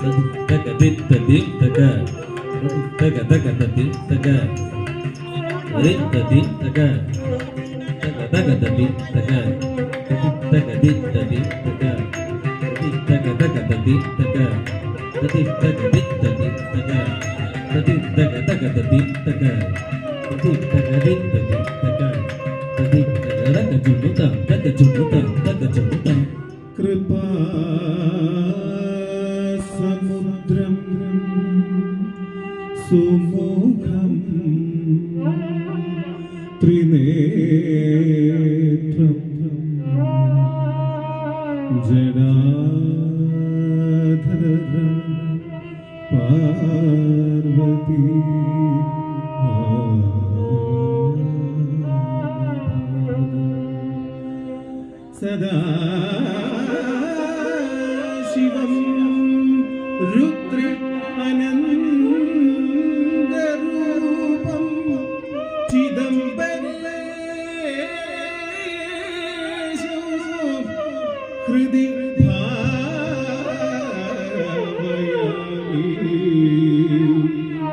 taga സമുദ്രം സുമുഖം ത്രിനേത്രം ജടാധരം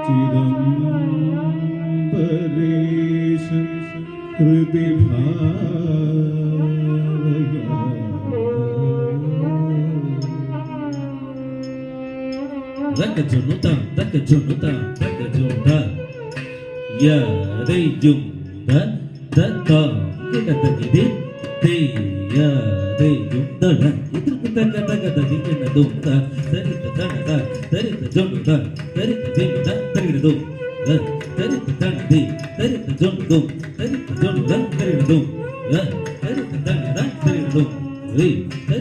चिदम्बरेशं हृदिभावया Rakajunuta, Rakajunuta, Rakajunda Giờ đây dùng đất, đất còn Cái cà tờ kỳ tiếp Thì giờ đây dùng đất là Ý thức của ta, cà ta, cà ta, chỉ cần là đúng ta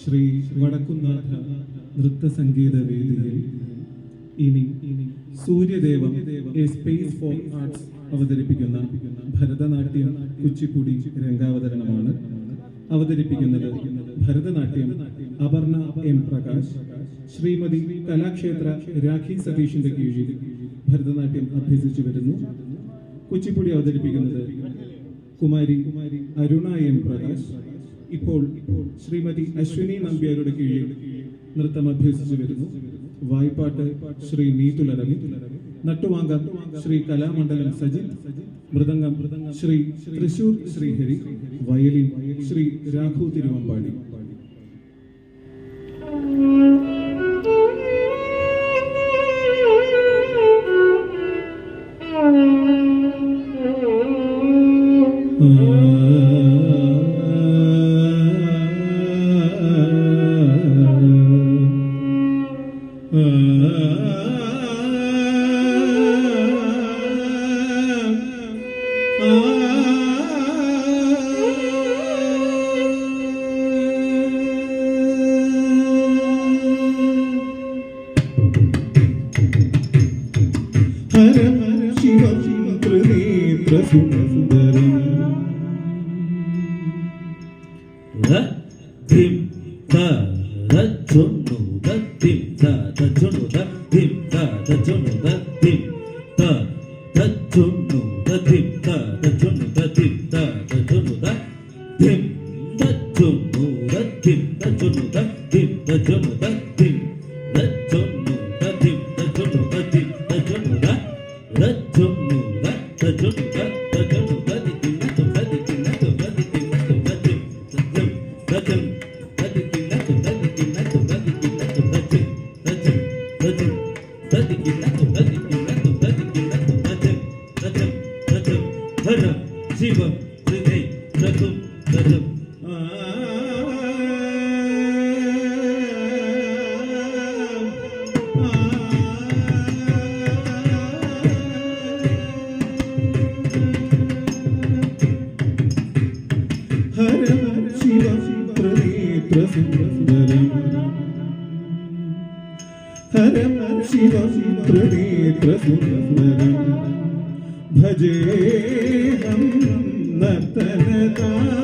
Shri Vadakkunnatha നൃത്തസംഗീത വേദിയിൽ ഇനി Suryadevam A space for arts അവതരിപ്പിക്കുന്ന ഭരതനാട്യം കുച്ചിപ്പുടി രംഗാവതരണമാണ്. അവതരിപ്പിക്കുന്നത് Bharatanatyam Aparna M Prakash. Shrimati Kalakshetra Rakhi സതീഷിന്റെ കീഴിൽ ഭരതനാട്യം അഭ്യസിച്ചു വരുന്നു. കുച്ചിപ്പുടി അവതരിപ്പിക്കുന്നത് കുമാരി അരുണ എം പ്രകാശ്. ഇപ്പോൾ ശ്രീമതി അശ്വിനി നമ്പ്യാരുടെ കീഴിൽ നൃത്തം അഭ്യസിച്ചു വരുന്നു. വായ്പാട്ട് ശ്രീ നീതുലരവി നട്ടുവാങ്കം ശ്രീ കലാമണ്ഡലം സജിത്. മൃദംഗം ശ്രീ തൃശൂർ ശ്രീഹരി. വയലിൻ ശ്രീ രാഘു തിരുവമ്പാടി. ഹരം ശിവം ത്രിനേത്ര ശിവം ശിവം ത്രിനേത്ര സുന്ദരം ഭജേഹം നർത്തനതാ.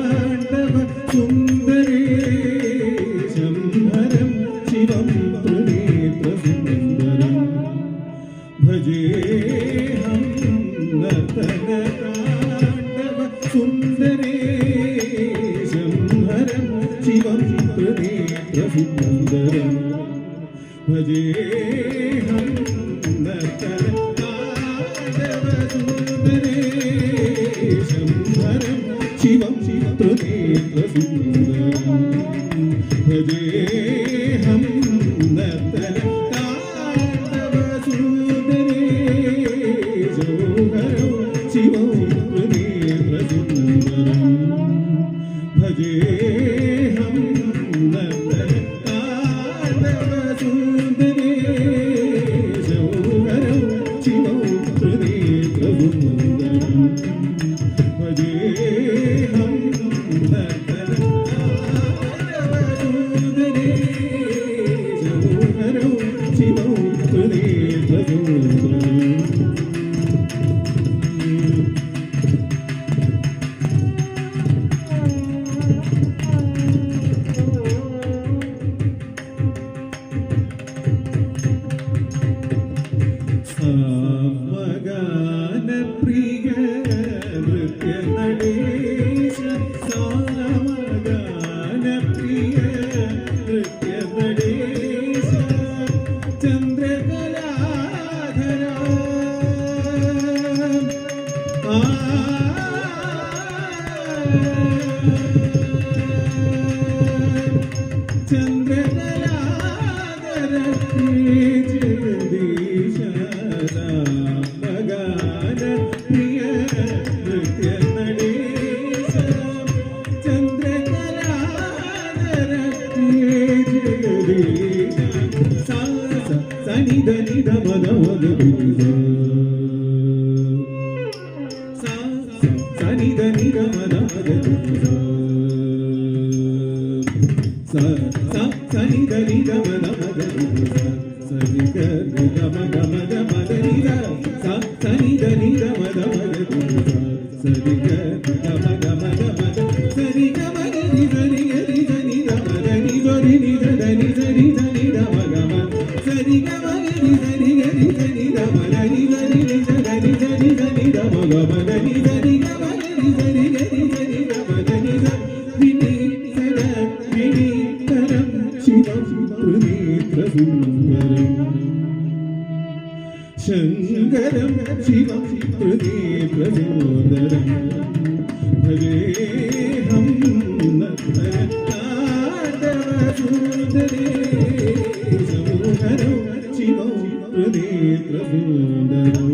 Thank you. ആദരത്തിൽ గమ గమ గమ గమ हृदे प्रबोधरा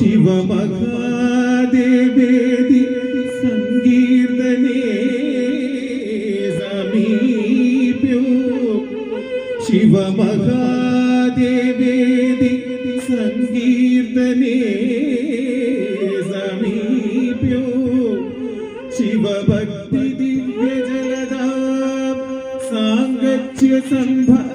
ശിവമഹാദേവേദി സങ്കീർത്തനേ സമീപ്യോ. ശിവമഹാദേവേദി സങ്കീർത്തനേ സമീപ്യോ. ശിവഭക്തി ദിവ്യജലദാം സാങ്കച്യ സംഭ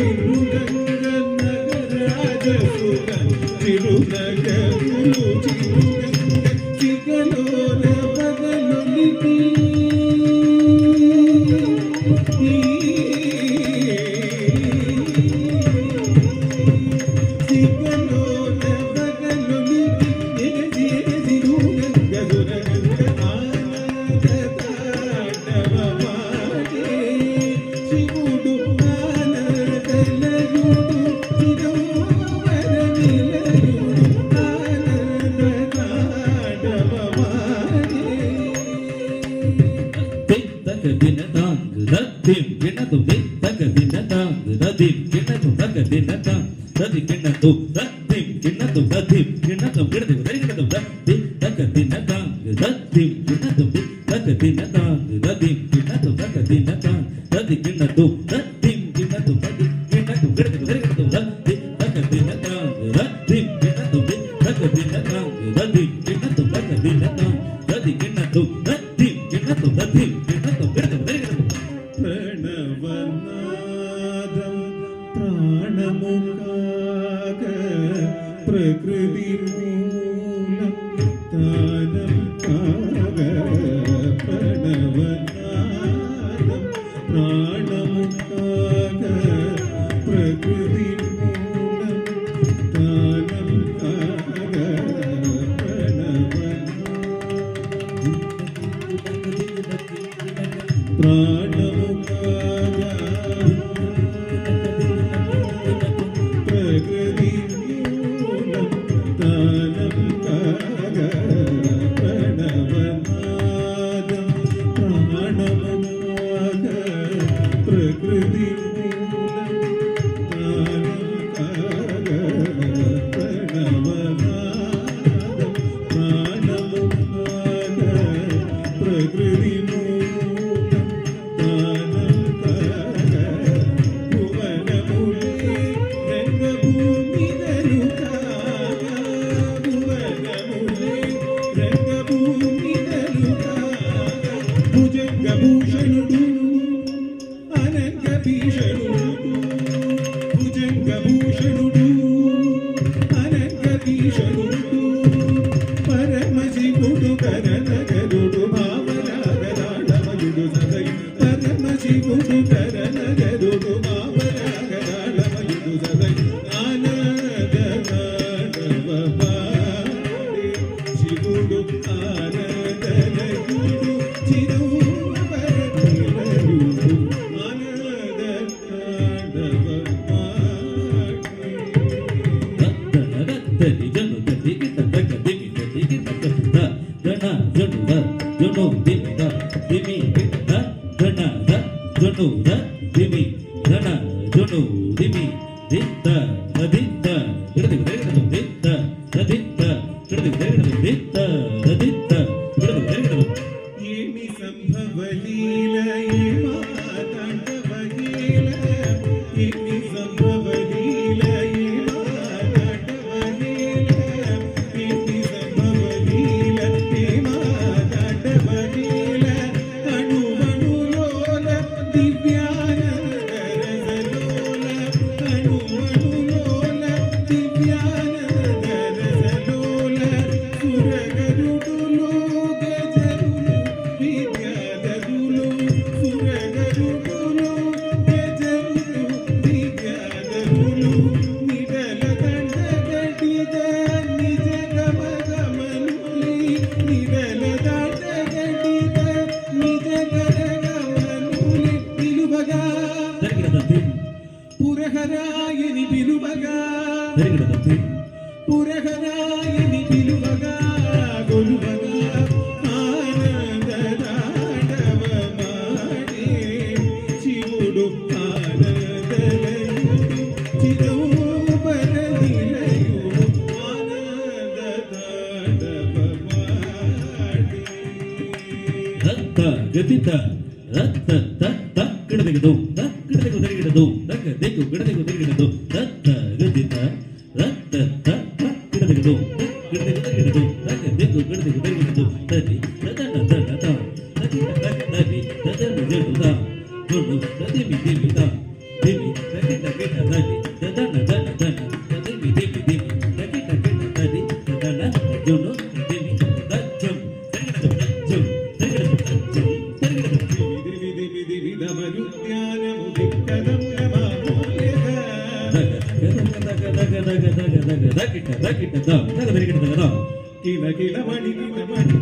తిరునగ రాజసుగ తిరునగ പ്രകൃതി മൂലം താനം no, no, no. 你 dono, dimi, dinta, dinta, berarti berarti satu. ಗತಿತ ರತ್ತ ತ ತ ತಕ್ಕ ತೆಗೆದು ತೆಗೆದು ತಕ್ಕ ತೆಗೆದು ಗಿಡ ತೆಗೆದು ತೆಗೆದು கிட்டதா? கிட்டதா? வெரி கிட்டதா? கீழ கீழ மணி மணி